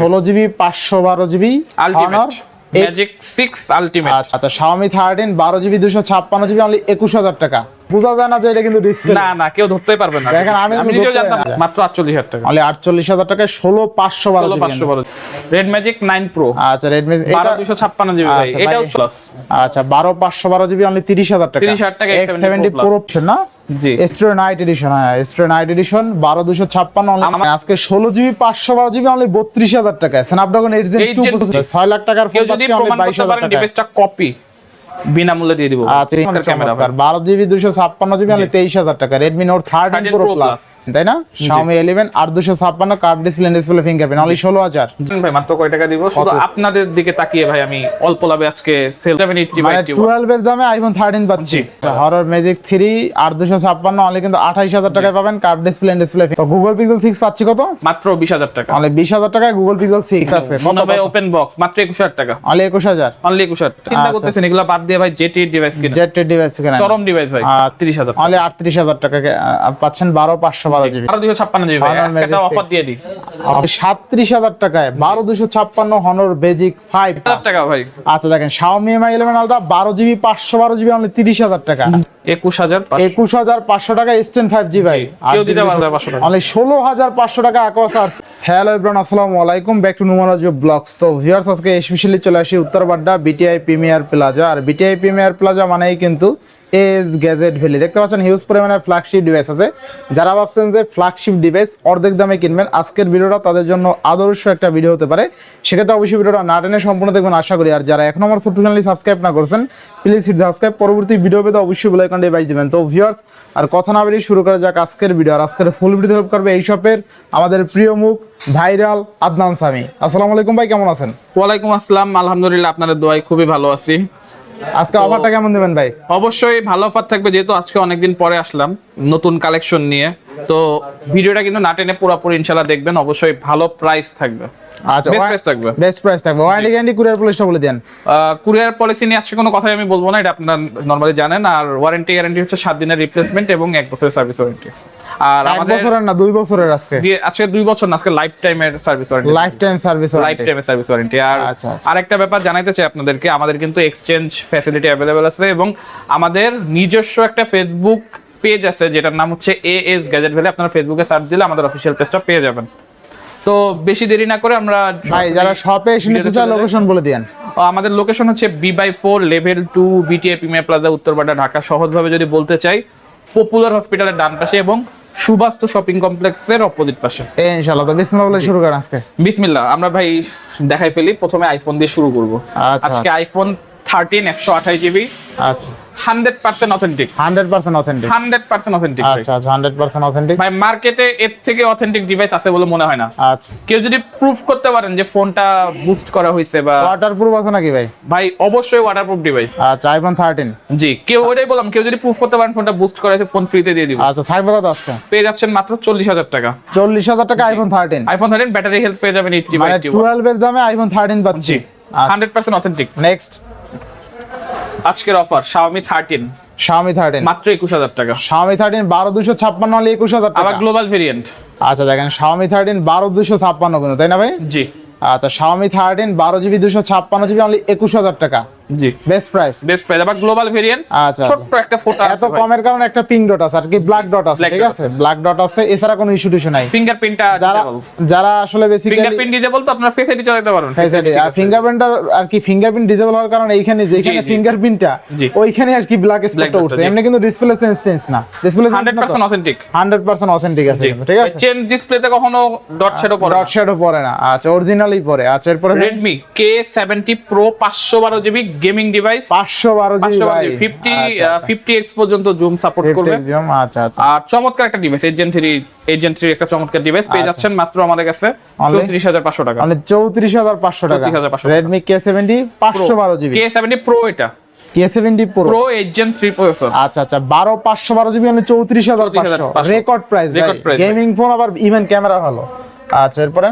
ষোলো জিবি পাঁচশো বারো GB ultimate magic six ultimate আচ্ছা আচ্ছা শাওমি থার্টিন বারো জিবি দুশো ছাপ্পান্ন জিবি অনলি একুশ হাজার টাকা। বোঝা যায় না যে এটা কিন্তু ডিসপ্লে না না কেউ ধরতেই পারবে না। দেখেন, আমি নিজেও জানতাম মাত্র আটচল্লিশ হাজার টাকা। টাকায় পাঁচশো বারো পাঁচশো বারো রেড ম্যাজিক প্রো আচ্ছা বারো জিবি ভাই। আচ্ছা, এটাও প্লাস আচ্ছা বারো পাঁচশো বারো জিবি অনলি তিরিশ হাজার টাকা। 30,000 টাকা এক্স সেভেন্টি X74 প্রো না? জি। স্টোর নাইট এডিশন হ্যাঁ স্টোর নাইট এডিশন বারো দুশো ছাপ্পান্ন আজকে ষোলো জিবি পাঁচশো বারো জিবি অনলি বত্রিশ হাজার টাকা স্ন্যাপড্রাগন এইট জেন। ছয় লাখ টাকার ফোন পাচ্ছি অনলি বাইশ হাজার টাকা কপি বিনামূল্যে দিয়ে দিব। আচ্ছা ক্যামেরা চমৎকার। বারো জিবি দুশো ছাপ্পান্ন জিবি অনলি তেইশ হাজার টাকা। Redmi note thirteen 13 Pro plus তাই না? শাওমি ইলেভেন আর দুশো ছাপ্পান্ন curved display display fingerprint only ষোলো হাজার। ভাই মাত্র কয় টাকা দিব? শুধু আপনাদের দিকে তাকিয়ে ভাই আমি অল্প লাভে আজকে সেল সেভেন এইটটি বাই মানে টুয়েলভ এর দামে আইফোন থার্টিন পাচ্ছি। জি। হরর ম্যাজিক থ্রি আর দুশো ছাপ্পান্ন অনলি কিন্তু আঠাইশ হাজার টাকায় পাবেন কার্ড ডিসপ্লে ডিসপ্লে তো গুগল পিক্সেল সিক্স পাচ্ছি কত? মাত্র বিশ হাজার টাকা। অনলি বিশ হাজার টাকায় গুগল পিক্সেল সিক্স আছে। কত মনে ভাই ওপেন বক্স মাত্র একুশ হাজার টাকা। অনলি একুশ হাজার। অনলি একুশ হাজার চিন্তা করতেছেন এগুলো বাদ দিয়ে ভাই জেটি ডিভাইস কিনা? জেট ডিভাইস কেনা? চরম ডিভাইস ভাই। আর- তিরিশ হাজার অনলি আটত্রিশ টাকা পাচ্ছেন বারো পাঁচশো বারো জিবি। আরও দুশো ছাপ্পান্ন জিবি ভাই। আজকে একটা অফার দিয়ে দিই। সাতত্রিশ হাজার টাকায় বারো দুশো ছাপ্পান্ন হনর বেজিক ফাইভ টাকা ভাই। আচ্ছা দেখেন এমআই ইলেভেন আলট্রা বারো জিবি পাঁচশো বারো জিবি অনলি তিরিশ হাজার টাকা। একুশ হাজার একুশ হাজার পাঁচশো টাকা ফাইভ জি ভাই। কেউ দিতে পারবে না 500 টাকা। অনলি ষোলো হাজার পাঁচশো টাকা আকোয়াস আর হ্যালো ইব্রান আসসালামু আলাইকুম ব্যাক টু নুমারাজ ব্লগস তো ভিউয়ার্স আজকে স্পেশালি চলে আসি উত্তরবাড্ডা বিটিআই প্রিমিয়ার প্লাজা আর বিটিআই প্রিমিয়ার প্লাজা মানেই কিন্তু এজ গ্যাজেট ভ্যালি। দেখতে পাচ্ছেন হিউজ পরিমাণে ফ্ল্যাগশিপ ডিভাইস আছে। যারা ভাবছেন যে ফ্ল্যাগশিপ ডিভাইস অর্ধেক দামে কিনবেন, আজকের ভিডিওটা তাদের জন্য আদর্শ একটা ভিডিও হতে পারে। সেক্ষেত্রে অবশ্যই ভিডিওটা না টেনে সম্পূর্ণ দেখবেন, আশা করি। আর যারা এখন আমার ছোট্ট চ্যানেলটি সাবস্ক্রাইব না করছেন প্লিজ হিট সাবস্ক্রাইব পরবর্তী ভিডিও পেতে অবশ্যই বেল আইকনটি বাজ দিবেন। তো ভিউয়ার্স আর কথা না বেরিয়ে শুরু করা যাক আজকের ভিডিও আর আজকের ফুল ভিডিও হেল্প করবে এই শপের আমাদের প্রিয় মুখ, ভাইরাল আদনান সামি আসসালামু আলাইকুম ভাই, কেমন আছেন? ওয়ালাইকুম আসসালাম। আলহামদুলিল্লাহ, আপনাদের দোয়াই খুবই ভালো আছি। আজকে অফারটা কেমন দেবেন ভাই? অবশ্যই ভালো অফার থাকবে যেহেতু আজকে অনেকদিন পরে আসলাম নতুন কালেকশন নিয়ে। তো ভিডিওটা কিন্তু না টেনে পুরোপুরি ইনশাল্লাহ দেখবেন অবশ্যই ভালো প্রাইস থাকবে। আচ্ছা বেস্ট প্রাইস থাকবে। বেস্ট প্রাইস থাকবে। ওয়ারেন্টি গ্যারান্টি কুরিয়ার পুলিশটা বলে দেন। কুরিয়ার পলিসি নিয়ে আজকে কোনো কথাই আমি বলব না এটা আপনারা নর্মালি জানেন। আর ওয়ারেন্টি গ্যারান্টি হচ্ছে দিনের রিপ্লেসমেন্ট এবং বছরের সার্ভিস ওয়ারেন্টি আর আমাদের বছরের না দুই বছরের আজকে। আজকে দুই বছর না আজকে লাইফ টাইমের service warranty life time service লাইফ টাইমের সার্ভিস ওয়ারেন্টি আর আচ্ছা, আচ্ছা। আরেকটা ব্যাপার জানাইতে চাই আপনাদেরকে আমাদের কিন্তু এক্সচেঞ্জ ফ্যাসিলিটি আছে এবং আমাদের নিজস্ব একটা ফেসবুক পেজ আছে যেটার নাম হচ্ছে এ এস গ্যাজেট ভ্যালি আপনারা ফেসবুকে সার্চ দিলে আমাদের অফিসিয়াল পেজটা পেয়ে যাবেন। তো বেশি দেরি না করে আমরা ভাই যারা শপে এসে নিতে চায় লোকেশন বলে দেন আমাদের লোকেশন হচ্ছে B by four level two BTA Premier Plaza Uttarpara Dhaka. সহজভাবে যদি বলতে চাই পপুলার হসপিটালের ডান পাশে এবং সুবাস্তু শপিং কমপ্লেক্সের অপোজিট পাশে। ইনশাআল্লাহ তো বিসমিল্লাহ বলে শুরু করেন আজকে। বিসমিল্লাহ আমরা ভাই দেখাই ফেলি প্রথমে আইফোন দিয়ে শুরু করব। আচ্ছা। আজকে আইফোন থার্টিন একশো আঠাশ জিবি আচ্ছা। Hundred percent authentic hundred percent authentic hundred percent authentic আচ্ছা আচ্ছা হান্ড্রেড পার্সেন্ট অথেন্টিক ভাই মার্কেটে এর থেকে অথেন্টিক ডিভাইস আছে বলে মনে হয় না। আচ্ছা। কেউ যদি প্রুফ করতে পারেন যে ফোনটা বুস্ট করা হয়েছে বা ওয়াটার প্রুফ আছে নাকি ভাই? ভাই অবশ্যই ওয়াটারপ্রুফ ডিভাইস আচ্ছা আইফোন থার্টিন জি কেউ ওটাই বললাম কেউ যদি প্রুফ করতে পারেন ফোনটা বুস্ট করা হয়েছে ফোন ফ্রিতে দিয়ে দিব। আচ্ছা থাকবে কত আজকে? পেয়ে যাচ্ছেন মাত্র চল্লিশ হাজার টাকা। চল্লিশ হাজার টাকা iPhone thirteen iPhone thirteen battery health পেয়ে যাবেন এইটটি মানে টুয়েলভ এর দামে আইফোন থার্টিন পাচ্ছি। হান্ড্রেড পার্সেন্ট অথেন্টিক নেক্সট আজকের offer Xiaomi thirteen Xiaomi thirteen মাত্র একুশ হাজার টাকা। শাওমি থার্টিন বারো দুশো ছাপ্পান্ন হলে একুশ হাজার টাকা। আবার গ্লোবাল ভেরিয়েন্ট আচ্ছা দেখেন বারো দুশো ছাপ্পান্ন কিন্তু তাই না ভাই? জি। আচ্ছা বারো জিবি দুশো ছাপ্পান্ন জিবি অনলি একুশ হাজার টাকা। জি। বেস্ট প্রাইস বেস্ট প্রাইস আবার গ্লোবাল ভেরিয়েন্ট আচ্ছা ছোট্ট একটা ফোটো এত কমের কারণে একটা পিঙ্ক ডট আছে আর কি ব্ল্যাক ডট আছে ঠিক আছে? ব্ল্যাক ডট আছে এছাড়া কোনো ইস্যু টিস্যু নাই। ফিঙ্গারপ্রিন্টটা যারা যারা আসলে বেসিক্যালি ফিঙ্গারপ্রিন্ট ডিজেবল তো আপনারা ফেস আইডি চালাতে পারবেন। ফিঙ্গারপ্রিন্ট আর কি ফিঙ্গারপ্রিন্ট ডিসেবল হওয়ার কারণে এইখানে যেখানে। ফিঙ্গারপ্রিন্টটা ওইখানে আর কি ব্ল্যাক স্পটটা উঠছে। এমনি কিন্তু ডিসপ্লে সেন্স না। Display hundred percent authentic hundred percent authentic আছে ঠিক আছে? চেন ডিসপ্লেতে কখনো ডট শ্যাডো পড়ে ডট শ্যাডো পরে না। আচ্ছা অরিজিনালই পরে আচ্ছা এরপরে সেভেন্টি প্রো পাঁচশো বারো জিবি গেমিং ডিভাইস পাঁচশো বারো জিবি পাঁচশো ভাই। ফিফটি আচ্ছা, আচ্ছা। ফিফটি এক্স পর্যন্ত জুম সাপোর্ট করবে। 50 জন, আচ্ছা আচ্ছা। আর চমৎকার একটা device agent three agent three একটা চমৎকার ডিভাইস পেয়ে আচ্ছা। যাচ্ছেন মাত্র আমাদের কাছে Only? চৌত্রিশ হাজার পাঁচশো টাকা। মানে চৌত্রিশ হাজার পাঁচশো টাকা। 34,500 রেডমি কে সেভেন্টি পাঁচশো বারো জিবি। কে সেভেন্টি প্রো এটা। K seventy pro pro agent three processor আচ্ছা আচ্ছা বারো পাঁচশো বারো জিবি মানে চৌত্রিশ হাজার পাঁচশো। 34,500 রেকর্ড প্রাইস গেমিং ফোন আবার ইভেন ক্যামেরা ভালো। আচ্ছা এরপরে?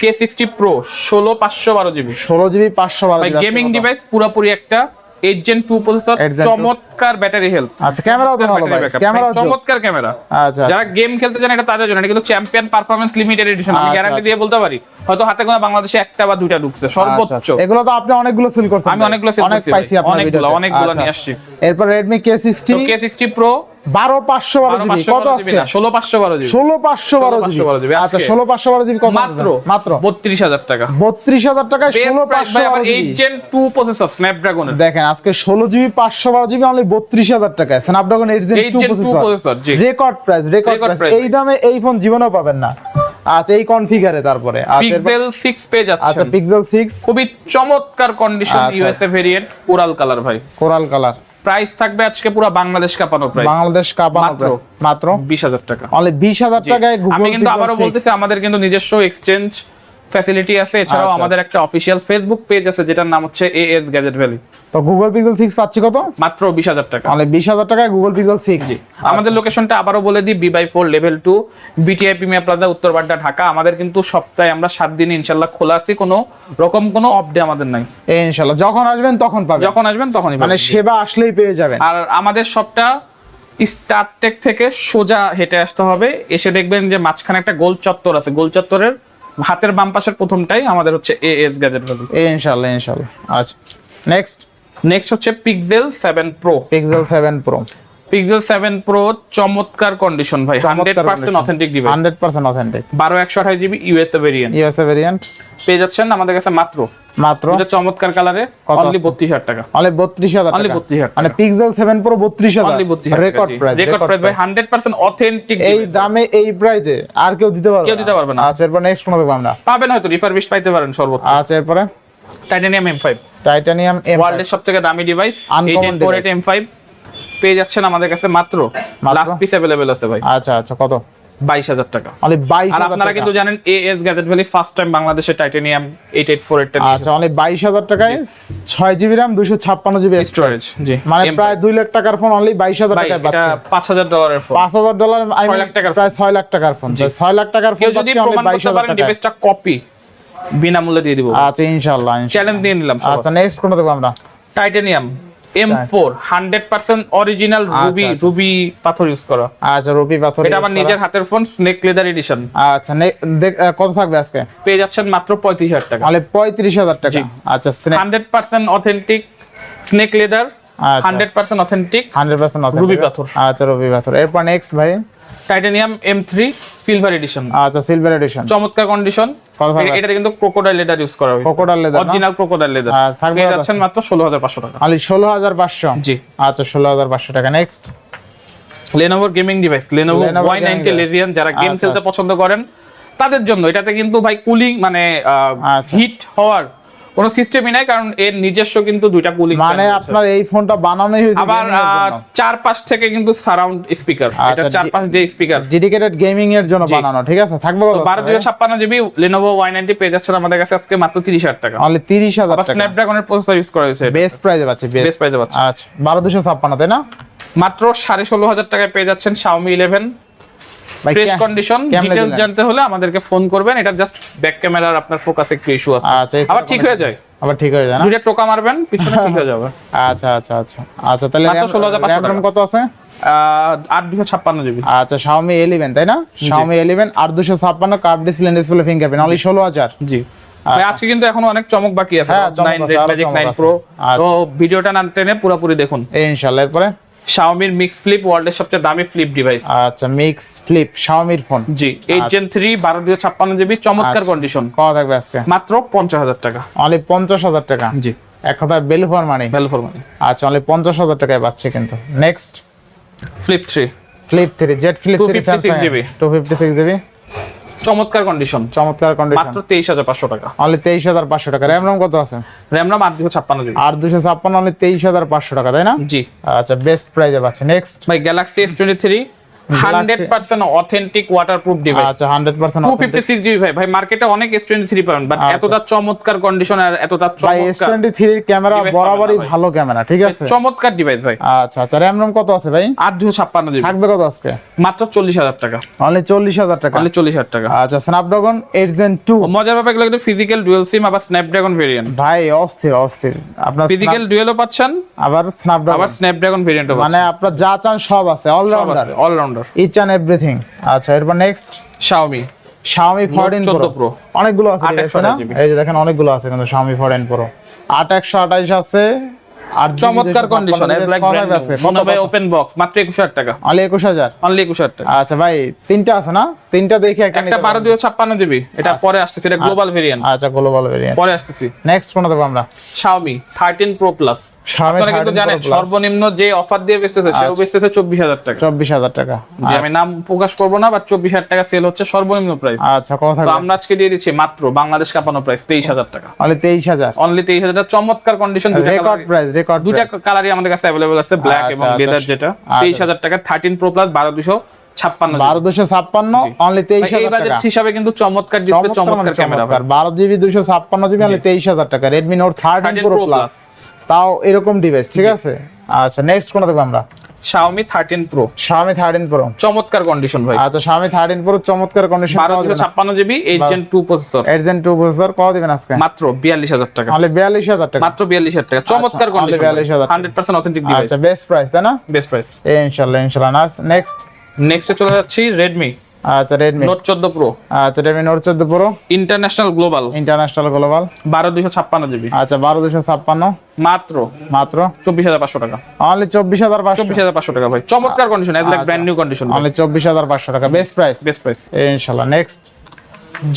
কে সিক্সটি প্রো ষোলো পাঁচশো বারো জিবি ষোলো জিবি পাঁচশো বারো গেমিং ডিভাইস পুরোপুরি একটা eight gen two processor 8 Gen 2 চমৎকার ব্যাটারি হেলথ আচ্ছা ক্যামেরাও তো ভালো ক্যামেরা চমৎকার ক্যামেরা আচ্ছা যারা গেম খেলতে চান এটা তাদের জন্য এটা কিন্তু চ্যাম্পিয়ন পারফরমেন্স লিমিটেড এডিশন আমি আচ্ছা, গ্যারান্টি আচ্ছা। দিয়ে বলতে পারি। হয়তো হাতে গোনা বাংলাদেশে একটা বা দুইটা ঢুকছে সর্বোচ্চ। আচ্ছা, আচ্ছা। এগুলো তো আপনি অনেকগুলো সেল করছেন আমি অনেকগুলো অনেক পাইছি আপনার ভিডিওতে। অনেকগুলো আচ্ছা। নিয়ে আসছি। এরপর Redmi K60 K sixty pro 12512 GB. কত ষোলো পাঁচশো বারো জিবি। 16512 জিবি। 16512 জিবি, আচ্ছা আজকে। 16512 জিবি কত মাত্র মাত্র। বত্রিশ হাজার টাকা। 32000 টাকায় 16512 eight GB. Gen two processor স্ন্যাপড্রাগনের দেখেন আজকে 16 জিবি 512 জিবি অনলি 32000 টাকায়। Snapdragon 8 gen 8 2 Gen 2 processor record price record price এই দামে এই ফোন জীবনেও পাবেন না। আচ্ছা এই কনফিগারে তারপরে। আচ্ছা পিক্সেল সিক্স পেয়ে আচ্ছা যাচ্ছে পিক্সেল 6 খুবই চমৎকার কন্ডিশন আচ্ছা। ইউএসএ ভেরিয়েন্ট কোরাল কালার ভাই। কোরাল কালার প্রাইস থাকবে আজকে পুরো বাংলাদেশ কাপানো প্রাইস বাংলাদেশ কাপানো মাত্র। প্রাইস মাত্র বিশ হাজার টাকা অনলি 20000 জি। টাকায় আমি কিন্তু আবারো আবারও 6 বলতেছি আমাদের কিন্তু নিজস্ব এক্সচেঞ্জ ফ্যাসিলিটি আছে। এছাড়াও আচ্ছা, আমাদের একটা অফিসিয়াল ফেসবুক পেজ আছে যেটার নাম হচ্ছে এএস গ্যাজেট ভ্যালি তো গুগল পিক্সেল 6 পাচ্ছি কত? মাত্র বিশ হাজার টাকা। অনলি 20000 টাকায় গুগল পিক্সেল 6 আমাদের লোকেশনটা আবারও বলে দিই B by four level two BTI Premier Plaza Uttar Badda Dhaka. আমাদের কিন্তু সপ্তাহে আমরা সাত দিন ইনশাল্লাহ খোলা আছি কোনো রকম কোনো অফ ডে আমাদের নাই। ইনশাআল্লাহ যখন আসবেন তখন পাবেন। যখন আসবেন তখনই মানে সেবা আসলেই পেয়ে যাবেন। আর আমাদের সবটা স্টারটেক থেকে সোজা হেঁটে আসতে হবে। এসে দেখবেন যে মাঝখানে একটা গোল চত্বর আছে। গোল চত্বরের হাতের বাম পাশের প্রথমটাই আমাদের হচ্ছে এ এস গ্যাজেট এ ইনশাল্লাহ ইনশাআল্লাহ আচ্ছা নেক্সট নেক্সট হচ্ছে Pixel seven pro Pixel seven pro Pixel 7 pro চমৎকার কন্ডিশন ভাই। 100% authentic device 100% authentic 12 128 GB USA variant USA variant পেয়ে যাচ্ছেন আমাদের কাছে মাত্র। মাত্র। এটা চমৎকার কালারে অনলি 32000 টাকা। অনলি 32000 টাকা। অনলি 32000 মানে Pixel 7 pro 32000 only 32000 record price record price ভাই 100% অথেন্টিক এই দামে এই প্রাইসে আর কেউ দিতে পারবে কেউ দিতে পারবে না। আচ্ছা এরপর নেক্সট কোন দেখব আমরা। পাবেন হয়তো রিফারবিশ পাইতে পারেন সর্বোচ্চ। আচ্ছা এরপরে? টাইটানিয়াম M5 টাইটানিয়াম M5 ওয়ার্ল্ডের সবথেকে দামি ডিভাইস 1848 M5 পেয়ে যাচ্ছেন আমাদের কাছে মাত্র? লাস্ট পিস অ্যাভেলেবেল আছে ভাই। আচ্ছা আচ্ছা কত? বাইশ হাজার টাকা। অনলি 22000 আর আপনারা কিন্তু জানেন A S Gadget Valley first time বাংলাদেশে টাইটানিয়াম এইট এইট ফোর এইটটা আচ্ছা অনলি 22000 টাকায় 6 জিবি RAM 256 জিবি স্টোরেজ জি। মানে প্রায় 2 লাখ টাকার ফোন অনলি 22000 ভাই টাকায় পাঁচ হাজার ডলারের ফোন 5000 ডলার I ছয় লাখ টাকার প্রায় 6 লাখ টাকার ফোন 6 লাখ টাকার ফোন যদি প্রমাণ করতে 22000 পারেন ডিভাইসটা কপি বিনামূল্যে দিয়ে দিব। আচ্ছা ইনশাআল্লাহ চ্যালেঞ্জ দিয়ে নিলাম আচ্ছা নেক্সট কোনটা দেখব আমরা? Titanium M four hundred percent original ruby. Ruby পাথর ইউজ করা। আচ্ছা রুবি পাথর এটা আমার নিজের হাতের ফোন স্নেক লেদার এডিশন আচ্ছা কত থাকবে আজকে? পেয়ে যাচ্ছেন মাত্র পঁয়ত্রিশ হাজার টাকা। মানে 35000 টাকা। আচ্ছা snake hundred percent authentic snake leather আচ্ছা। Hundred percent authentic 100% authentic ruby পাথর। আচ্ছা রুবি পাথর। এরপর নেক্সট ভাই। Titanium M three silver edition আচ্ছা সিলভার এডিশন চমৎকার কন্ডিশন কত ভাবে এটা কিন্তু ক্রোকোডাইল লেদার ইউজ করা হয়েছে। Crocodile leather original crocodile leather থাকবে যাচ্ছেন মাত্র ষোলো হাজার পাঁচশো টাকা। অনলি 16500 জি। আচ্ছা 16500 টাকা। Next লেনোভোর gaming device Lenovo Lenovo Y ninety Legion যারা গেম আচ্ছা, খেলতে আচ্ছা। পছন্দ করেন তাদের জন্য। এটাতে কিন্তু ভাই কুলিং মানে আচ্ছা। হিট হওয়ার কোনো সিস্টেমই নাই কারণ এর নিজস্ব কিন্তু দুইটা কুলিং মানে আপনার এই ফোনটা বানানোই হয়েছে আবার জন্য। চারপাশ থেকে কিন্তু সারাউন্ড স্পিকার এটা আচ্ছা, চারপাশ যে স্পিকার ডেডিকেটেড গেমিং এর জন্য বানানো ঠিক আছে? থাকবে কত বারো দুশো ছাপ্পান্ন জিবি লেনোভো ওয়াই নাইনটি পেয়ে যাচ্ছেন আমাদের কাছে আজকে মাত্র তিরিশ হাজার টাকা। অনলি 30000 আবার টাকা। স্ন্যাপড্রাগনের প্রসেসর ইউজ করা হয়েছে বেস্ট প্রাইসে পাচ্ছি বেস্ট প্রাইসে পাচ্ছেন আচ্ছা 12256 তাই না? মাত্র সাড়ে ষোলো হাজার টাকায় পেয়ে যাচ্ছেন ইলেভেন ভাই ফ্রেশ কন্ডিশন দিলেন? জানতে হলে আমাদেরকে ফোন করবেন। এটা জাস্ট ব্যাক ক্যামেরার আপনার ফোকাস একটু ইস্যু আছে। আচ্ছা, আবার ঠিক হয়ে যায়। আবার ঠিক হয়ে যায় না? দুইটা টোকা মারবেন পিছনে ঠিক হয়ে যাবে। আচ্ছা আচ্ছা আচ্ছা। আচ্ছা তাহলে মাত্র 16,500 টাকা। কত আছে? জিবি। আচ্ছা Xiaomi 11 তাই না? Xiaomi 11 আর 256 curve display display fingerprint only 16000 জি। আজকে কিন্তু এখনও অনেক চমক বাকি আছে। হ্যাঁ, রেড ম্যাজিক প্রো আচ্ছা। তো ভিডিওটা না টেনে পুরোপুরি দেখুন। ইনশাআল্লাহ এরপরে? শাওমির মিক্স ফ্লিপ ওয়ার্ল্ডের সবচেয়ে দামি ফ্লিপ ডিভাইস আচ্ছা মিক্স ফ্লিপ শাওমির ফোন জি 8 জেন থ্রি বারো দুশো ছাপ্পান্ন জিবি চমৎকার আচ্ছা। কন্ডিশন কত থাকবে আজকে? মাত্র পঞ্চাশ হাজার টাকা। অনলি 50000 টাকা? জি। এক কথা value for money value for money আচ্ছা অনলি 50000 টাকায় পাচ্ছে কিন্তু। Next flip 3 flip 3 Z flip 3 256 GB. GB 256 GB? চমৎকার কন্ডিশন চমৎকার কন্ডিশন মাত্র তেইশ হাজার পাঁচশো টাকা। অনলি 23500 টাকা। র্যাম রম কত আছে? র্যাম রাম আট দুশো ছাপ্পান্ন জিবি আর 256 অনলি 23500 টাকা তাই না? জি। আচ্ছা বেস্ট প্রাইসে আছে নেক্সট ভাই Galaxy S twenty three hundred percent authentic water device আচ্ছা জিবি ভাই ভাই মার্কেটে অনেক পাবেন বাট আচ্ছা। এতটা চমৎকার কন্ডিশন আর এতটা ভাই এস চমৎকার ক্যামেরা বরাবরই পাবেন না ভাই। ভালো ক্যামেরা ঠিক আছে? চমৎকার ডিভাইস ভাই। আচ্ছা আচ্ছা র্যাম রম কত আছে ভাই? আট দুশো ছাপ্পান্ন জিবি থাকবে কত আজকে? মাত্র চল্লিশ হাজার টাকা। অনলি টাকা। অনলি আচ্ছা মজার ব্যাপার এগুলো কিন্তু ফিজিক্যাল ডুয়েল সিম আবার ভেরিয়েন্ট ভাই অস্থির অস্থির। আপনার ফিজিক্যাল ডুয়েলও পাচ্ছেন আবার আবার ভেরিয়েন্টও মানে আপনার যা চান সব আছে সব allrounder allrounder each and everything আচ্ছা এরপর নেক্সট 14 14 Pro Pro অনেকগুলো আছে আছে না? এই যে দেখেন অনেকগুলো আছে কিন্তু Xiaomi 14 Pro 8128 আছে। আর চমৎকার কন্ডিশন ব্ল্যাক ব্র্যান্ড আছে। কত ভাই ওপেন বক্স মাত্র 21000 টাকা। অনলি 21000 অনলি 21000 টাকা। আচ্ছা ভাই তিনটা আছে না? তিনটা দেখি একটা একটা নিতে 12 256 জিবি। এটা পরে আসতেছে এটা গ্লোবাল ভেরিয়েন্ট আচ্ছা গ্লোবাল ভেরিয়েন্ট পরে আসতেছি। নেক্সট কোন দেবো আমরা? Xiaomi 13 Pro Plus সর্বনিম্ন যে অফার দিয়ে বেচতেছে সেও আচ্ছা। বেচতেছে চব্বিশ হাজার টাকা। চব্বিশ হাজার টাকা। যে আমি আচ্ছা। নাম প্রকাশ করব না বা চব্বিশ হাজার টাকা সেল হচ্ছে সর্বনিম্ন প্রাইস আচ্ছা কথা দিয়ে দিচ্ছি মাত্র বাংলাদেশ কাপানো প্রাইস তেইশ হাজার টাকা। অনলি তেইশ হাজার। অনলি তেইশ হাজার চমৎকার কন্ডিশন রেকর্ড প্রাইস রেকর্ড দুটা কালারই আমাদের কাছে অ্যাভেলেবল আছে ব্ল্যাক আচ্ছা, এবং তেইশ হাজার টাকা থার্টিন প্রো প্লাস বারো দুশো ছাপ্পান্ন বারো দুশো ছাপ্পান্ন অনলি তেইশ এই হিসাবে কিন্তু মানে চমৎকার বারো জিবি দুশো ছাপ্পান্ন জিবি অনলি তেইশ হাজার টাকা। Redmi note thirteen pro plus তাও এরকম ডিভাইস ঠিক আছে? আচ্ছা নেক্সট কোন দেখব আমরা? Xiaomi 13 Pro Xiaomi thirteen pro চমৎকার কন্ডিশন ভাই। আচ্ছা Xiaomi থার্টিন প্রো চমৎকার condition 1256 GB 8 Gen 2 processor eight gen two processor কত দিবেন আজকে? মাত্র 42000 টাকা। বিয়াল্লিশ হাজার টাকা। মাত্র 42000 টাকা। চমৎকার only কন্ডিশন 42,000 টাকা। 100% অথেন্টিক ডিভাইস আচ্ছা বেস্ট প্রাইস তাই না? বেস্ট প্রাইস ইনশাল্লাহ ইনশাল্লাহ। নেক্সট নেক্সটে চলে যাচ্ছি Redmi আচ্ছা Redmi Note 14 Pro আচ্ছা Redmi নোট চোদ্দ pro international global international global 12256 GB. আচ্ছা বারো দুশো ছাপ্পান্ন। মাত্র। মাত্র। 24500 টাকা। অনলি চব্বিশ হাজার পাঁচশো। 24500 টাকা ভাই। চমৎকার condition as like brand new condition only চব্বিশ হাজার পাঁচশো টাকা। বেস্ট প্রাইস বেস্ট প্রাইস ইনশাল্লাহ। নেক্সট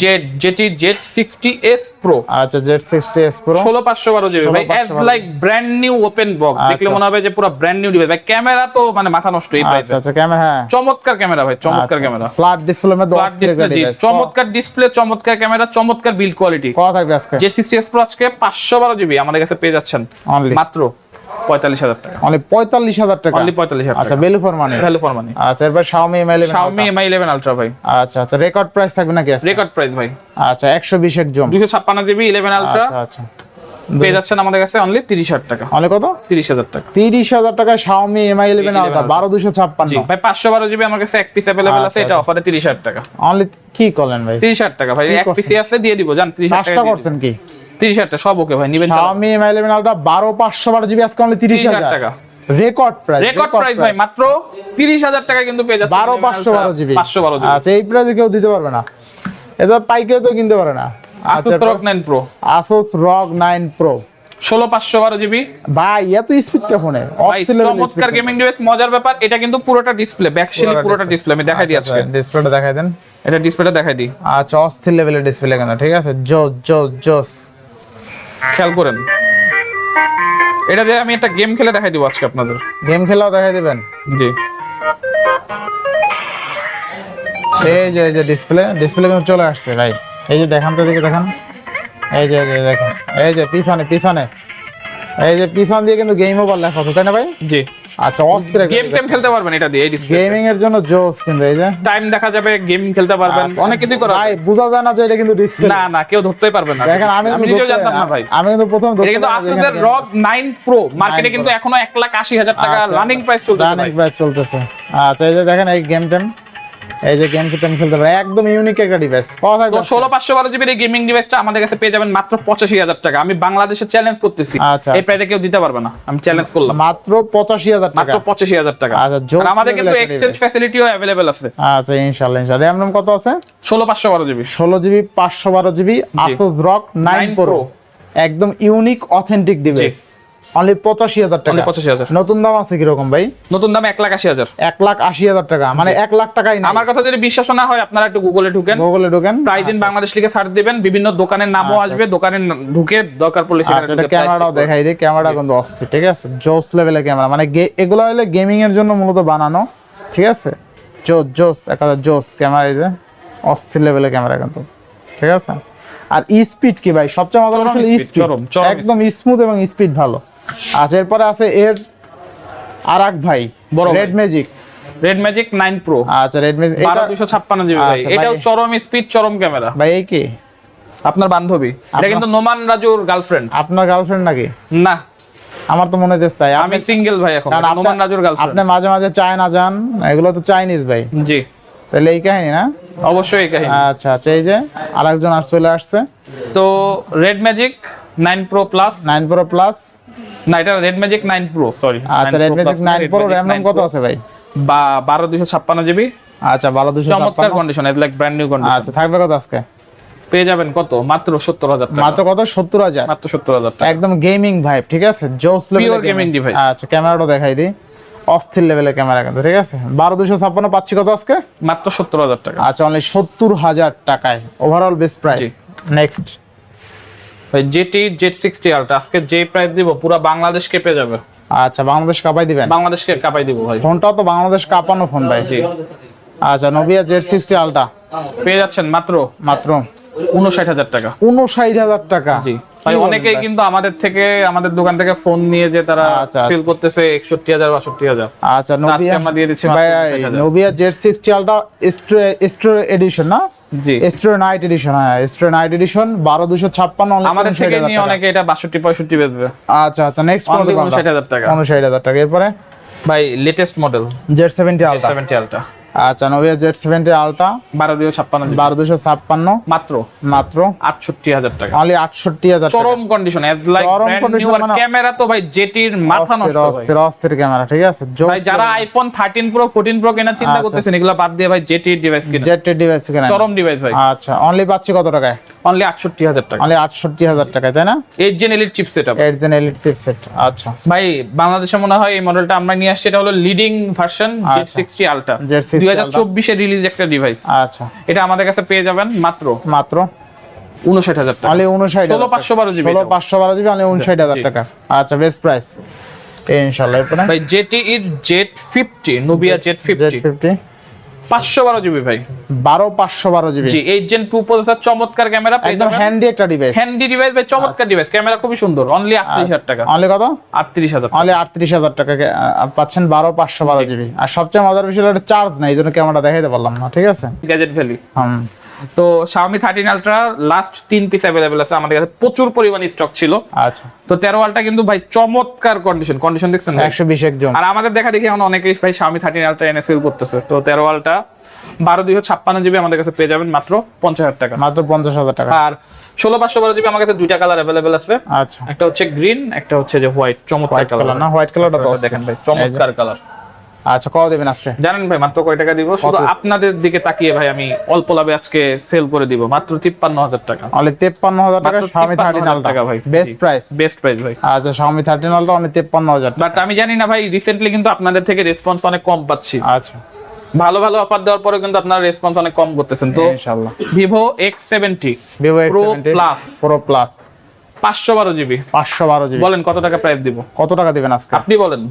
জেড যেটি জেড 60s Pro আচ্ছা জেড সিক্সটি এস প্রো ষোলো পাঁচশো বারো জিবি ভাই 16,512 like brand new open box দেখলে। মনে হবে যে পুরো ব্র্যান্ড নিউ ডিভাইস ভাই ক্যামেরা তো মানে মাথা নষ্ট এই আচ্ছা আচ্ছা ক্যামেরা হ্যাঁ। চমৎকার ক্যামেরা ভাই চমৎকার ক্যামেরা ফ্ল্যাট ডিসপ্লে মধ্যে ফ্ল্যাট ডিসপ্লে চমৎকার ডিসপ্লে চমৎকার ক্যামেরা চমৎকার বিল্ড কোয়ালিটি কত থাকবে আজকে। যে সিক্সটি এস প্রো আজকে পাঁচশো বারো জিবি আমাদের কাছে পেয়ে যাচ্ছেন। অনলি মাত্র পঁয়তাল্লিশ হাজার টাকা। অনলি পঁয়তাল্লিশ হাজার টাকা? অনলি পঁয়তাল্লিশ হাজার আচ্ছা value for money value for money আচ্ছা এরপর Xiaomi Mi 11 Xiaomi Mi 11 Ultra ভাই। আচ্ছা আচ্ছা রেকর্ড প্রাইস থাকবে নাকি রেকর্ড প্রাইস ভাই। আচ্ছা একশো বিশ একজন দুশো ছাপ্পান্ন জিবি ইলেভেন আলট্রা আচ্ছা আচ্ছা। পেয়ে যাচ্ছেন আমাদের কাছে অনলি তিরিশ হাজার টাকা। অনলি কত? তিরিশ হাজার টাকা। তিরিশ হাজার টাকা Xiaomi Mi 11 আলট্রা বারো দুশো ছাপ্পান্ন। ভাই পাঁচশো বারো জিবি আমার কাছে এক পিস অ্যাভেলেবেল আছে আচ্ছা, এটা অফারে তিরিশ হাজার টাকা। অনলি কি করলেন ভাই? তিরিশ হাজার টাকা ভাই। এক? পিসি আছে দিয়ে দিব জান তিরিশ হাজার টাকা করছেন কি। তিরিশ হাজার টাকা সব ওকে ভাই নিবেন Xiaomi Mi 11 আলট্রা বারো পাঁচশো বারো জিবি আজকে অনলি 30,000 টাকা। রেকর্ড প্রাইস রেকর্ড প্রাইস ভাই মাত্র তিরিশ হাজার টাকা কিন্তু পেয়ে যাচ্ছে বারো পাঁচশো বারো জিবি পাঁচশো বারো জিবি আচ্ছা এই প্রাইসে কেউ দিতে পারবে না। এটা পাইকারি তো কিনতে পারে না। আচ্ছা Asus ROG nine pro Asus ROG nine pro ষোলো পাঁচশো বারো জিবি ভাই এত স্পিডটা ফোনে। চমৎকার গেমিং ডিভাইস মজার ব্যাপার এটা কিন্তু পুরোটা ডিসপ্লে ব্যাকশিলি পুরোটা পুরোটা ডিসপ্লে আমি দেখাই দিই আজকে। ডিসপ্লেটা দেখাই দেন। এটা ডিসপ্লেটা দেখাই দিই। আচ্ছা অস্থির লেভেলের ডিসপ্লে কেন? ঠিক আছে? জোস জোস জোস। খেয়াল করেন। এটা দিয়ে আমি একটা গেম খেলে দেখাই দিব আজকে আপনাদের। গেম খেলাও দেখাই দিবেন? জি। এই যে এই যে ডিসপ্লে ডিসপ্লে কিন্তু চলে আসছে ভাই। এই যে দেখান তো দিকে দেখান। এই যে এই যে দেখেন। এই যে পিছনে পিছনে। এই যে পিছন দিয়ে কিন্তু গেম ওভার লেখা আছে তাই না ভাই? জি। আচ্ছা অস্থির গেম টেম খেলতে পারবেন এটা দিয়ে ডিসপ্লে গেমিং এর জন্য জোস কিন্তু এই যে। টাইম দেখা যাবে গেম খেলতে পারবেন। আচ্ছা, অনেক কিছু করা ভাই বোঝা যায় না যে এটা কিন্তু ডিসপ্লে না না কেউ ধরতেই পারবে না। দেখেন আমি কিন্তু নিজেও জানতাম না ভাই। আমি কিন্তু প্রথম এটা কিন্তু রগ 9 প্রো মার্কেটে কিন্তু এখনও 1 লাখ 80 হাজার টাকা। রানিং প্রাইস রানিং প্রাইস চলতেছে। আচ্ছা এই যে দেখেন এই গেম টেম এই যে গেম খেলতে পারে। একদম ইউনিক একটা ডিভাইস কথা তো ষোলো পাঁচশো বারো জিবির এই গেমিং ডিভাইসটা আমাদের কাছে পেয়ে যাবেন মাত্র পঁচাশি হাজার টাকা। আমি বাংলাদেশে চ্যালেঞ্জ করতেছি। আচ্ছা। এই প্রাইসে কেউ দিতে পারবে না। আমি চ্যালেঞ্জ করলাম। মাত্র পঁচাশি হাজার টাকা। মাত্র পঁচাশি হাজার টাকা। আচ্ছা, আমাদের কিন্তু এক্সচেঞ্জ। ফ্যাসিলিটিও অ্যাভেলেবেল আছে। আচ্ছা ইনশাল্লাহ ইনশাল্লাহ র্যাম কত আছে? ষোলো পাঁচশো বারো জিবি ষোলো জিবি পাঁচশো বারো GB Asus ROG nine 9 pro একদম ইউনিক অথেন্টিক ডিভাইস অনলি পঁচাশি হাজার টাকা। পঁচাশি হাজার। নতুন দাম আছে কীরকম ভাই? নতুন দাম এক লাখ আশি হাজার। এক লাখ আশি হাজার টাকা। মানে এক লাখ টাকাই না আমার কথা যদি বিশ্বাস না হয় আপনারা একটু গুগলে ঢুকেন। গুগলে ঢোকেন। প্রাইস ইন বাংলাদেশ লিখে সার্চ দিবেন। বিভিন্ন দোকানের নামও আসবে দোকানের না- ঢুকে দরকার পড়লে আচ্ছা ক্যামেরাটাও দেখাই দিই। ক্যামেরা কিন্তু অস্থির ঠিক আছে? জোস লেভেলের ক্যামেরা মানে এগুলো হলে গেমিং এর জন্য মূলত বানানো ঠিক আছে? জোস জোস একটা জোস ক্যামেরা এই যে অস্থির লেভেলের ক্যামেরা কিন্তু ঠিক আছে? আর স্পিড কি ভাই? সবচেয়ে মজা চরম আসলে স্পিড একদম স্মুথ এবং স্পিড ভালো। আচ্ছা এরপরে আছে এর আর এক ভাই বড় red magic red magic nine pro আচ্ছা এটা দুশো ছাপ্পান্ন জিবি ভাই। আচ্ছা, এটাও চরম স্পিড চরম ক্যামেরা ভাই এই কি? আপনার বান্ধবী। এটা কিন্তু নোমান রাজুর গার্লফ্রেন্ড আপনার গার্লফ্রেন্ড নাকি? না। আমার তো মনে হচ্ছে তাই। আমি সিঙ্গেল ভাই এখন। নোমান রাজুর গার্লফ্রেন্ড আপনি মাঝে মাঝে চায়না যান এগুলো তো চাইনিজ ভাই। জি। তাহলে এই কাহিনী না? অবশ্যই এই কাহিনী। আচ্ছা আচ্ছা এই যে আরেকজন আর চলে আসছে। তো red magic nine pro plus nine pro plus না এটা red magic nine pro sorry আচ্ছা Redmi six nine pro RAM ROM কত আছে ভাই? বা বারো দুশো ছাপ্পান্ন জিবি আচ্ছা বারো দুশো চমৎকার কন্ডিশন এটা লাইক ব্র্যান্ড নিউ কন্ডিশন আচ্ছা থাকবে কত আজকে? পেয়ে যাবেন কত? মাত্র সত্তর হাজার টাকা। মাত্র কত? সত্তর হাজার। মাত্র সত্তর হাজার টাকা। একদম গেমিং ভাইব ঠিক আছে? জোস Pure গেমিং device। আচ্ছা ক্যামেরাটা দেখাই দিই। অস্থির লেভেলের ক্যামেরা কিন্তু ঠিক আছে? বারো দুশো ছাপ্পান্ন পাচ্ছি কত আজকে? মাত্র সত্তর হাজার টাকা। আচ্ছা অনলি সত্তর হাজার টাকায়। ওভারঅল বেস্ট প্রাইস নেক্সট জেটি জেট সিক্সটি আলটা আজকে যে প্রাইস দিব পুরো বাংলাদেশ কেঁপে যাবে। আচ্ছা বাংলাদেশ কাপাই দিবেন? বাংলাদেশকে কাপাই দিব ভাই। ফোনটাও তো বাংলাদেশ কাঁপানো ফোন ভাই। জি। আচ্ছা নোভিয়া জেড সিক্সটি আলটা পেয়ে যাচ্ছেন মাত্র মাত্র উনষাট হাজার টাকা। উনষাট হাজার টাকা। জি। ভাই অনেকেই কিন্তু আমাদের থেকে আমাদের দোকান থেকে ফোন নিয়ে যে তারা আচ্ছা, সেল করতেছে একষট্টি হাজার বাষট্টি হাজার। আচ্ছা নোভিয়া আমরা দিয়ে দিচ্ছি ভাই 60,000 নোভিয়া জেড সিক্সটি আলটা স্ট্রো এডিশন না? জি। স্ট্রো নাইট এডিশন হ্যাঁ স্ট্রো নাইট এডিশন বারো দুশো ছাপ্পান্ন আমাদের থেকে নিয়ে অনেকে এটা বাষট্টি পঁয়ষট্টি বেচবে। আচ্ছা আচ্ছা নেক্সট Only 59,000 টাকা। উনষাট হাজার টাকা। এরপরে? ভাই latest model Z seventy ultra seventy ultra আচ্ছা নোভিয়া জেড সেভেন্টি আলট্রা বারো দুশো ছাপ্পান্ন বারো দুশো ছাপ্পান্ন। মাত্র? মাত্র। আটষট্টি হাজার টাকা। অনলি আটষট্টি হাজার চরম কন্ডিশন চরম কন্ডিশন মানে ক্যামেরা তো ভাই জেটির মাথা নষ্ট অস্থির অস্থির ক্যামেরা ঠিক আছে? যারা iPhone thirteen pro fourteen pro কেনার চিন্তা আচ্ছা। করতেছেন এগুলো বাদ দিয়ে ভাই জেটির ডিভাইস কিনা জেটির ডিভাইস কিনা চরম ডিভাইস ভাই। আচ্ছা অনলি পাচ্ছি কত টাকায়? অনলি আটষট্টি হাজার টাকা। অনলি আটষট্টি হাজার টাকায় তাই না? Eight gen elite chipset eight gen elite chipset আচ্ছা। ভাই বাংলাদেশে মনে হয় এই মডেলটা আমরা নিয়ে আসছি এটা হলো leading version Z sixty ultra Z 2024 এ রিলিজ একটা ডিভাইস আচ্ছা। এটা আমাদের কাছে পেয়ে যাবেন মাত্র মাত্র? 59000 টাকা। মানে 59000 16512 জিবি 16512 জিবি মানে 59000 টাকা। আচ্ছা বেস্ট প্রাইস ইনশাআল্লাহ ভাই jetty is Z 50 Nubia Z 50 Z 50 পাঁচশো বারো জিবি ভাই। বারো পাঁচশো বারো জিবি। জি এইট জেন টু প্রসেসর চমৎকার ক্যামেরা একদম হ্যান্ডি একটা ডিভাইস হ্যান্ডি ডিভাইস ভাই চমৎকার ডিভাইস ক্যামেরা খুবই সুন্দর। অনলি আটত্রিশ হাজার টাকা। অনলি কত? আটত্রিশ হাজার অনলি আটত্রিশ হাজার টাকা। পাচ্ছেন বারো পাঁচশো বারো জিবি। আর সবচেয়ে মজার বিষয় হলো চার্জ নাই এই জন্য ক্যামেরা দেখাইতে পারলাম না ঠিক আছে? গ্যাজেট ভ্যালি হুম। তো Xiaomi থার্টিন আলট্রা লাস্ট তিন পিস অ্যাভেলেবেল আছে। আমাদের কাছে প্রচুর পরিমাণে স্টক ছিল। আচ্ছা। তো তেরো আলটা কিন্তু ভাই চমৎকার কন্ডিশন কন্ডিশন দেখছেন ভাই? একশো বিশ একজন আর আমাদের দেখা দেখি এখন অনেকেই ভাই Xiaomi থার্টিন আলট্রা এনে সেল করতেছে। তো তেরো আলটা বারো দুইশো ছাপ্পান্ন জিবি আমাদের কাছে পেয়ে যাবেন মাত্র পঞ্চাশ হাজার টাকা। মাত্র পঞ্চাশ হাজার টাকা। আর ষোলো পাঁচশো বারো জিবি আমার কাছে দুইটা কালার অ্যাভেলেবেল আছে। আচ্ছা। একটা হচ্ছে গ্রিন একটা হচ্ছে যে হোয়াইট চমৎকার কালার না? হোয়াইট কালারটা দেখেন ভাই চমৎকার কালার আচ্ছা কত দেবেন আজকে? জানেন ভাই মাত্র কয় টাকা দিব? শুধু আপনাদের দিকে তাকিয়ে ভাই আমি অল্প লাভে আজকে সেল করে দিব। মাত্র তিপ্পান্ন হাজার টাকা। অনলি তেপ্পান্ন হাজার টাকা মাত্র স্বামী 53,000 টাকা ভাই। বেস্ট প্রাইস বেস্ট প্রাইস ভাই। আচ্ছা স্বামী থার্টিন আলটা অনলি তেপ্পান্ন হাজার টাকা। বাট আমি জানি না ভাই রিসেন্টলি কিন্তু আপনাদের থেকে রেসপন্স অনেক কম পাচ্ছি। আচ্ছা। ভালো ভালো অফার দেওয়ার পরে কিন্তু আপনারা রেসপন্স অনেক কম করতেছেন। তো ইনশাআল্লাহ। X seventy vivo X Pro Plus। Plus পাঁচশো বারো জিবি পাঁচশো বারো জিবি বলেন কত টাকা প্রাইস দিব? কত টাকা দিবেন আজকে? আপনি বলেন।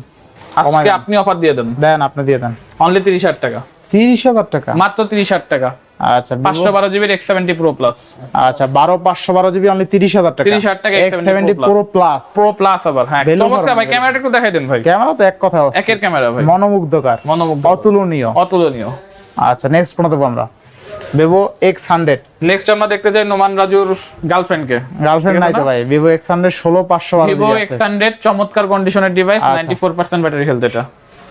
আজকে আপনি অফার দিয়ে দেন। দেন আপনি দিয়ে দেন। অনলি তিরিশ হাজার টাকা। তিরিশ হাজার টাকা? মাত্র হাজার টাকা। আচ্ছা পাঁচশো Vivo- বারো জিবির এক্স প্রো প্লাস আচ্ছা বারো পাঁচশো বারো জিবি অনলি তিরিশ হাজার টাকা। 30,000 টাকা X seventy X70 pro plus pro plus আবার হ্যাঁ। চমৎকার ভাই। ক্যামেরাটা একটু দেখাই দেন ভাই। ক্যামেরা তো এক কথা একের ক্যামেরা ভাই। মনোমুগ্ধকার। মনোমুগ্ধ অতুলনীয়। অতুলনীয়। আচ্ছা নেক্সট কোন দেবো আমরা। ভিভো এক্স হান্ড্রেড নেক্সট আমরা দেখতে চাই নোমান রাজুর গার্লফ্রেন্ডকে গার্লফ্রেন্ড নাই তো ভাই ভিভো এক্স হান্ড্রেড ষোলো পাঁচশো ভিভো এক্স হান্ড্রেড চমৎকার কন্ডিশনের device. Ninety four percent battery health এটা।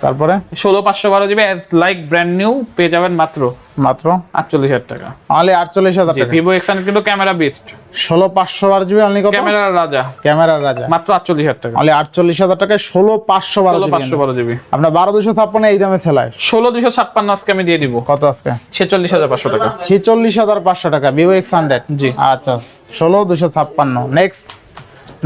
তারপরে? ষোলো পাঁচশো বারো জিবি লাইক ব্র্যান্ড নিউ পেয়ে যাবেন মাত্র মাত্র? আটচল্লিশ হাজার টাকা। অনলি আটচল্লিশ হাজার টাকা। ভিভো এক্স কিন্তু ক্যামেরা বেস্ট ষোলো পাঁচশো বারো জিবি অনলি ক্যামেরার রাজা। ক্যামেরার রাজা। মাত্র আটচল্লিশ হাজার টাকা। অনলি আটচল্লিশ হাজার টাকায় ষোলো পাঁচশো বারো পাঁচশো বারো জিবি আপনার বারো দুশো ছাপ্পান্ন এই দামে সেলায় ষোলো দুশো ছাপ্পান্ন আজকে আমি দিয়ে দিব। কত আজকে? ছেচল্লিশ হাজার পাঁচশো টাকা। ছেচল্লিশ হাজার পাঁচশো টাকা ভিভো এক্স হান্ড্রেড জি। আচ্ছা ষোলো দুশো ছাপ্পান্ন। Next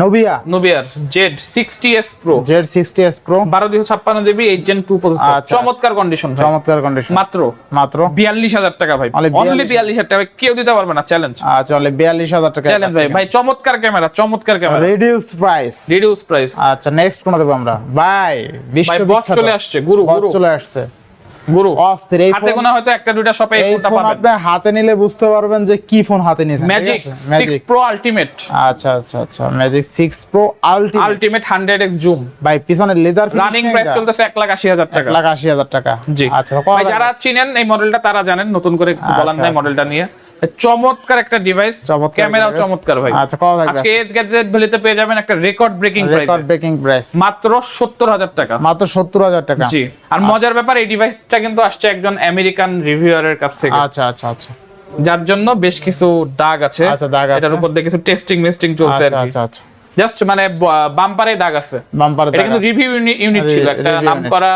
Nubia নোবিয়ার Z sixty S pro Z sixty S pro বারো দুশো ছাপ্পান্ন GB eight gen two processor. চমৎকার কন্ডিশন চমৎকার কন্ডিশন মাত্র? মাত্র? বিয়াল্লিশ হাজার টাকা ভাই। অনলি বিয়াল্লিশ। হাজার টাকা। কেউ দিতে পারবে না চ্যালেঞ্জ আচ্ছা অনলি বিয়াল্লিশ হাজার টাকা। চ্যালেঞ্জ ভাই। ভাই চমৎকার ক্যামেরা চমৎকার camera reduce price reduce price আচ্ছা নেক্সট কোন দেবো আমরা? ভাই বিশ্ব বস চলে আসছে গুরু গুরু। চলে আসছে। গুরু অস্থির এই হাতে গোনা হয়তো একটা দুইটা শপে এই এই ফোনটা পাবেন। আপনি হাতে নিলে বুঝতে পারবেন যে কি ফোন হাতে নিয়েছেন ম্যাজিক সিক্স প্রো আলটিমেট আচ্ছা আচ্ছা আচ্ছা magic six pro ultimate ultimate hundred X zoom ভাই পিছনে লেদার রানিং প্রাইস চলতেছে এক লাখ আশি হাজার টাকা। লাখ টাকা। জি। আচ্ছা ভাই যারা চিনেন এই মডেলটা তারা জানেন নতুন করে কিছু বলার নাই। মডেলটা নিয়ে। চমৎকার একটা ডিভাইস ক্যামেরাও চমৎকার ভাই। আচ্ছা কত থাকবে আজকে এজ গ্যাজেট ভ্যালিতে পেয়ে যাবেন একটা record breaking price record breaking price মাত্র সত্তর হাজার টাকা। মাত্র সত্তর হাজার টাকা। জি। আর মজার ব্যাপার এই ডিভাইসটা কিন্তু আসছে একজন আমেরিকান রিভিউয়ারের কাছ থেকে। আচ্ছা আচ্ছা আচ্ছা। যার জন্য বেশ কিছু দাগ আছে। আচ্ছা, দাগ আছে। এটার উপর দিয়ে কিছু টেস্টিং মেস্টিং চলছে আচ্ছা আচ্ছা আচ্ছা। জাস্ট মানে বাম্পারে দাগ আছে। বাম্পার এটা কিন্তু রিভিউ ইউনিট ছিল। একটা নাম করা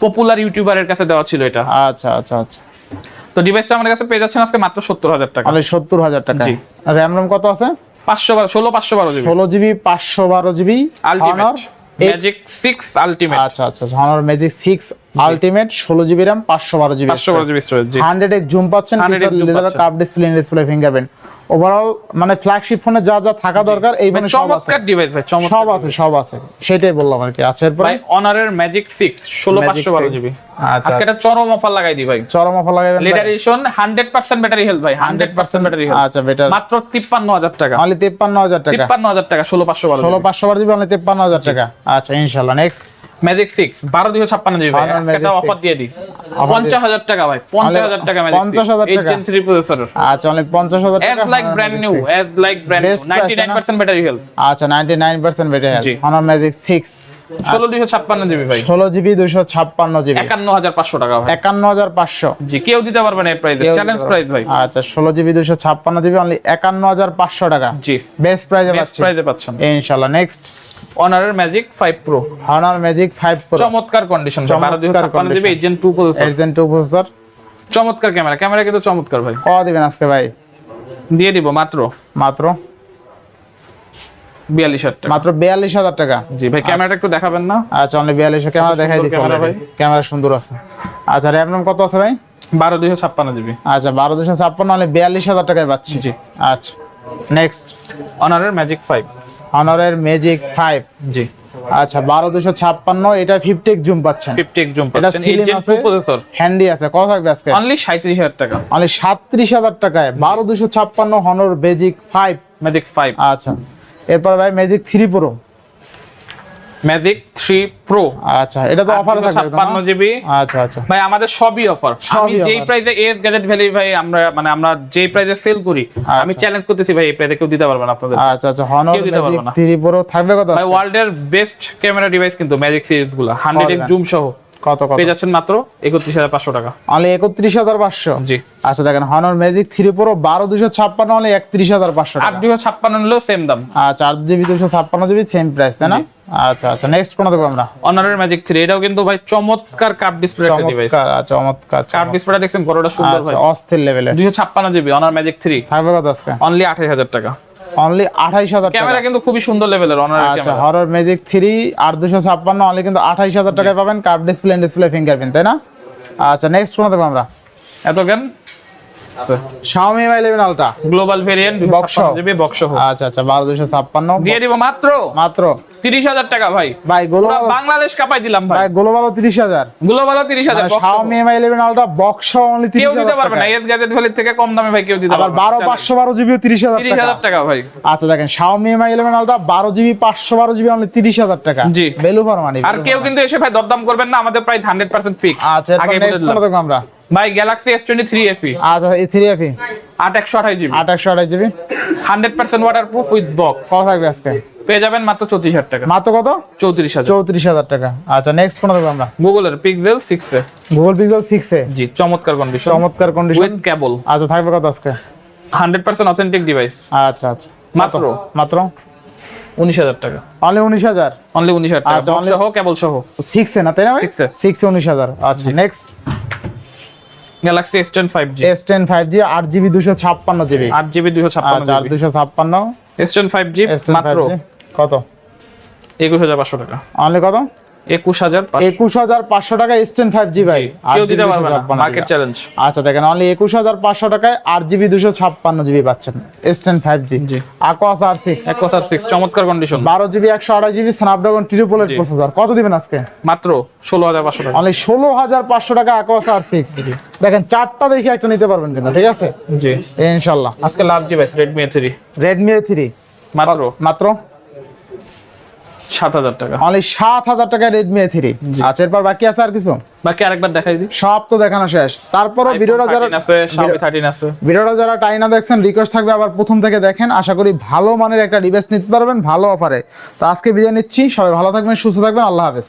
পপুলার ইউটিউবারের কাছে দেওয়া ছিল এটা। আচ্ছা আচ্ছা আচ্ছা। তো ডিভাইসটা আমাদের কাছে পেয়ে যাচ্ছেন আজকে মাত্র সত্তর হাজার টাকা। মানে সত্তর হাজার টাকা। জি। র্যাম রোম কত আছে? পাঁচশো বারো ষোলো পাঁচশো বারো জিবি ষোলো জিবি পাঁচশো বারো GB ultimate magic six ultimate আচ্ছা আচ্ছা হনার ম্যাজিক সিক্স আলটিমেট ষোলো জিবি র্যাম পাঁচশো বারো জিবি পাঁচশো বারো GB storage hundred X zoom পাচ্ছেন 100x zoom পাচ্ছেন। কাপ ডিসপ্লে ডিসপ্লে ফিঙ্গারপ্রিন্ট ওভারঅল মানে ফ্ল্যাগশিপ ফোনে যা যা থাকা দরকার এই ফোনে সব আছে। চমৎকার ডিভাইস ভাই সব আছে সব আছে। সেটাই বললাম আর কি। আচ্ছা এরপরে? ভাই অনারের ম্যাজিক সিক্স ষোলো Magic পাঁচশো বারো জিবি আচ্ছা। আজকে এটা চরম অফার লাগাই দিই ভাই। চরম অফার লাগাবেন leader edition hundred percent battery health ভাই হান্ড্রেড পার্সেন্ট ব্যাটারি হেলথ আচ্ছা বেটার মাত্র তিপ্পান্ন হাজার টাকা। অনলি তেপ্পান্ন হাজার টাকা। তিপ্পান্ন হাজার টাকা ষোলো পাঁচশো বারো ষোলো পাঁচশো বারো জিবি অনলি তেপ্পান্ন হাজার টাকা। আচ্ছা ইনশাল্লাহ নেক্সট ম্যাজিক সিক্স বারো দুশো ছাপ্পান্ন জিবি ভাই। অফার দিয়ে দিই। দিয়ে- পঞ্চাশ হাজার টাকা ভাই পঞ্চাশ হাজার টাকা ম্যাজিক 50,000 টাকা। জেন থ্রি প্রসেসর আচ্ছা অনলি পঞ্চাশ হাজার as like brand new as like brand new Best price, ninety nine তাই না? পার্সেন্ট ব্যাটারি হেলথ আচ্ছা নাইনটি নাইন পার্সেন্ট বেটে জি। হনার ম্যাজিক সিক্স ষোলো দুশো ছাপ্পান্ন জিবি ভাই। ষোলো জিবি দুশো ছাপ্পান্ন জিবি একান্ন হাজার পাঁচশো টাকা ভাই। একান্ন হাজার পাঁচশো। জি কেউ দিতে পারবে না এই প্রাইসে চ্যালেঞ্জ প্রাইস ভাই। আচ্ছা ষোলো জিবি দুশো ছাপ্পান্ন জিবি অনলি একান্ন হাজার পাঁচশো টাকা। জি। বেস্ট প্রাইসে পাচ্ছেন। ইনশাল্লাহ next অনারের magic five pro Honor magic five pro চমৎকার কন্ডিশন বারো দুশো চমৎকার ছাপ্পান্ন GB condition। Eight processor agent two processor চমৎকার ক্যামেরা ক্যামেরা কিন্তু চমৎকার ভাই। ক দিবেন আজকে ভাই? দিয়ে দিব মাত্র। মাত্র? বিয়াল্লিশ হাজার টাকা। মাত্র বিয়াল্লিশ হাজার টাকা। জি ভাই ক্যামেরাটা একটু দেখাবেন না। আচ্ছা অনলি বিয়াল্লিশ ক্যামেরা দেখাই সুন্দর দিচ্ছি ক্যামেরা সুন্দর আছে। আচ্ছা র্যাম রোম কত আছে ভাই? বারো দুশো ছাপ্পান্ন জিবি আচ্ছা বারো দুশো ছাপ্পান্ন অনলি বিয়াল্লিশ হাজার টাকায় পাচ্ছি। জি। আচ্ছা। নেক্সট অনারের ম্যাজিক ফাইভ অনারের ম্যাজিক ফাইভ জি। আচ্ছা বারো দুশো ছাপ্পান্ন এটা ফিফটি জুম পাচ্ছেন। ফিফটি এক্স জুম পাচ্ছেন। প্রসেসর হ্যান্ডি আছে কত থাকবে আজকে? অনলি সাঁত্রিশ হাজার টাকা। অনলি সাঁত্রিশ হাজার টাকায় বারো দুশো ছাপ্পান্ন Honor magic five magic five আচ্ছা এরপর ভাই magic three pro magic three pro আচ্ছা এটা তো অফারে থাকবে তো না? ছাপ্পান্ন জিবি আচ্ছা আচ্ছা ভাই আমাদের সবই অফার আমি যেই। প্রাইসে এস গ্যাজেট ভ্যালি ভাই আমরা মানে আমরা যেই প্রাইসে সেল করি আমি। চ্যালেঞ্জ করতেছি ভাই এই প্রাইসে কেউ দিতে পারবে না আপনাদের আচ্ছা আচ্ছা হনর কেউ দিতে ম্যাজিক পারবে না। থ্রি প্রো থাকবে কত ভাই ওয়ার্ল্ডের বেস্ট ক্যামেরা ডিভাইস কিন্তু ম্যাজিক সিরিজগুলো হান্ড্রেড জুম সহ কত কত? পেয়ে যাচ্ছেন মাত্র একত্রিশ হাজার পাঁচশো টাকা। অনলি একত্রিশ হাজার পাঁচশো? জি। আচ্ছা দেখেন হনর ম্যাজিক থ্রি প্রো বারো দুশো ছাপ্পান্ন অনলি একত্রিশ হাজার পাঁচশো আট টাকা দুশো ছাপ্পান্ন নিলেও সেম দাম। আচ্ছা আট জিবি দুশো ছাপ্পান্ন জিবি সেম প্রাইস তাই না? আচ্ছা আচ্ছা নেক্সট কোন দেবো আমরা? অনারের ম্যাজিক থ্রি এটাও কিন্তু ভাই চমৎকার কাপ ডিসপ্লে একটা ডিভাইস চমৎকার চমৎকার। কাপ ডিসপ্লেটা দেখছেন বড়টা সুন্দর আচ্ছা ভাই। অস্থির লেভেলে ছাপ্পান্ন জিবি অনার ম্যাজিক থ্রি থাকবে কত আজকে? অনলি আঠাশ হাজার টাকা। অনলি আঠাইশ হাজার টাকা। ক্যামেরা কিন্তু খুবই সুন্দর লেভেলের অনারের আচ্ছা হরর ম্যাজিক থ্রি আট দুশো ছাপ্পান্ন অনলি কিন্তু আঠাইশ হাজার টাকায় পাবেন। কার্ভ ডিসপ্লে ডিসপ্লে ফিঙ্গারপ্রিন্ট তাই না? আচ্ছা নেক্সট কোন দেবো আমরা। এত কেন? Global variant. জিবি বক্স সহ। আচ্ছা আচ্ছা দিয়ে দিব মাত্র? মাত্র। টাকা ভাই। ভাই বাংলাদেশ কাপাই দিলাম ভাই। ভাই গোলো ভালো তিরিশ গ্লোবাল তিরিশ হাজার box সহ। Xiaomi M eleven ultra box only কেউ তিরিশ দিতে হাজার পারবে না টাকা এস গ্যাজেট ভ্যালির থেকে কম দামে ভাই কেউ দিতে আবার পারবে বারো পাঁচশো বারো জিবিও তিরিশ হাজার তিরিশ টাকা হাজার টাকা। ভাই। আচ্ছা দেখেন এম ইলেভেন আলট্রা বারো জিবি পাঁচশো বারো জিবি অনলি তিরিশ হাজার টাকা। জি। বেলু ফারমানি আর কেউ কিন্তু এসে ভাই দরদাম করবেন না আমাদের প্রায় হান্ড্রেড পার্সেন্ট ফিক্স আচ্ছা আগে আমরা। ভাই Galaxy S twenty three FE আচ্ছা এই থ্রি এফি আট একশো আঠাশ জিবি। আট একশো আঠাশ GB. Hundred percent waterproof with box কত থাকবে আজকে? পেয়ে যাবেন মাত্র চৌত্রিশ হাজার টাকা। মাত্র কত? চৌত্রিশ হাজার। চৌত্রিশ হাজার টাকা। আচ্ছা নেক্সট কোন দেবো আমরা। গুগলের pixel six A Google pixel six A জি চমৎকার কন্ডিশন চমৎকার কন্ডিশন উইথ কেবল আচ্ছা থাকবে কত আজকে? হান্ড্রেড পার্সেন্ট অথেন্টিক ডিভাইস আচ্ছা আচ্ছা। মাত্র। মাত্র? উনিশ হাজার টাকা। অনলি উনিশ হাজার? অনলি উনিশ হাজার টাকা। আচ্ছা, সহ কেবল সহ। সিক্স এ না তাই না ভাই? 6 এ। সিক্স এ উনিশ হাজার। আচ্ছা next galaxy S ten five G S ten five G আট জিবি দুশো ছাপ্পান্ন জিবি আট জিবি দুশো ছাপ্পান্ন আট দুশো ছাপ্পান্ন এস টেন ফাইভ জি মাত্র। কত? একুশ হাজার পাঁচশো টাকা। অনলি কত? একুশ হাজার একুশ হাজার পাঁচশো টাকা এস টেন ফাইভ জি ভাই কেউ দিতে পারবে না মার্কেট চ্যালেঞ্জ আচ্ছা দেখেন অনলি একুশ হাজার পাঁচশো টাকায় আট জিবি দুশো ছাপ্পান্ন জিবি পাচ্ছেন এস টেন ফাইভ জি। জি। আকোয়াস আর সিক্স কথা সিক্স চমৎকার কন্ডিশন বারো জিবি একশো আড়াই জিবি স্ন্যাপড্রাগন ট্রিপলের জি। প্রসেসর কত দিবেন আজকে? মাত্র ষোলো হাজার পাঁচশো টাকা। অনলি ষোলো হাজার পাঁচশো টাকা আকোয়াস আর সিক্স দেখেন চারটা দেখে একটা নিতে পারবেন কিন্তু ঠিক আছে? জি। ইনশাল্লাহ। আজকে লাভ জি ভাই রেডমি থ্রি রেডমি থ্রি মাত্র। মাত্র? সাত হাজার টাকা। অনলি সাত হাজার টাকা রেডমি এ থ্রি আচ্ছা এরপর বাকি আছে আর কিছু? বাকি আরেকবার দেখাই দিই। সব তো দেখানো শেষ। তারপরও ভিডিওটা যারা আছে Xiaomi 13 আছে। ভিডিওটা যারা টাইনা দেখছেন রিকোয়েস্ট থাকবে আবার প্রথম থেকে দেখেন। আশা করি ভালো মানের একটা ডিভাইস নিতে পারবেন ভালো অফারে তো আজকে বিদায় নিচ্ছি। সবাই ভালো থাকবেন সুস্থ থাকবেন। আল্লাহ হাফেজ।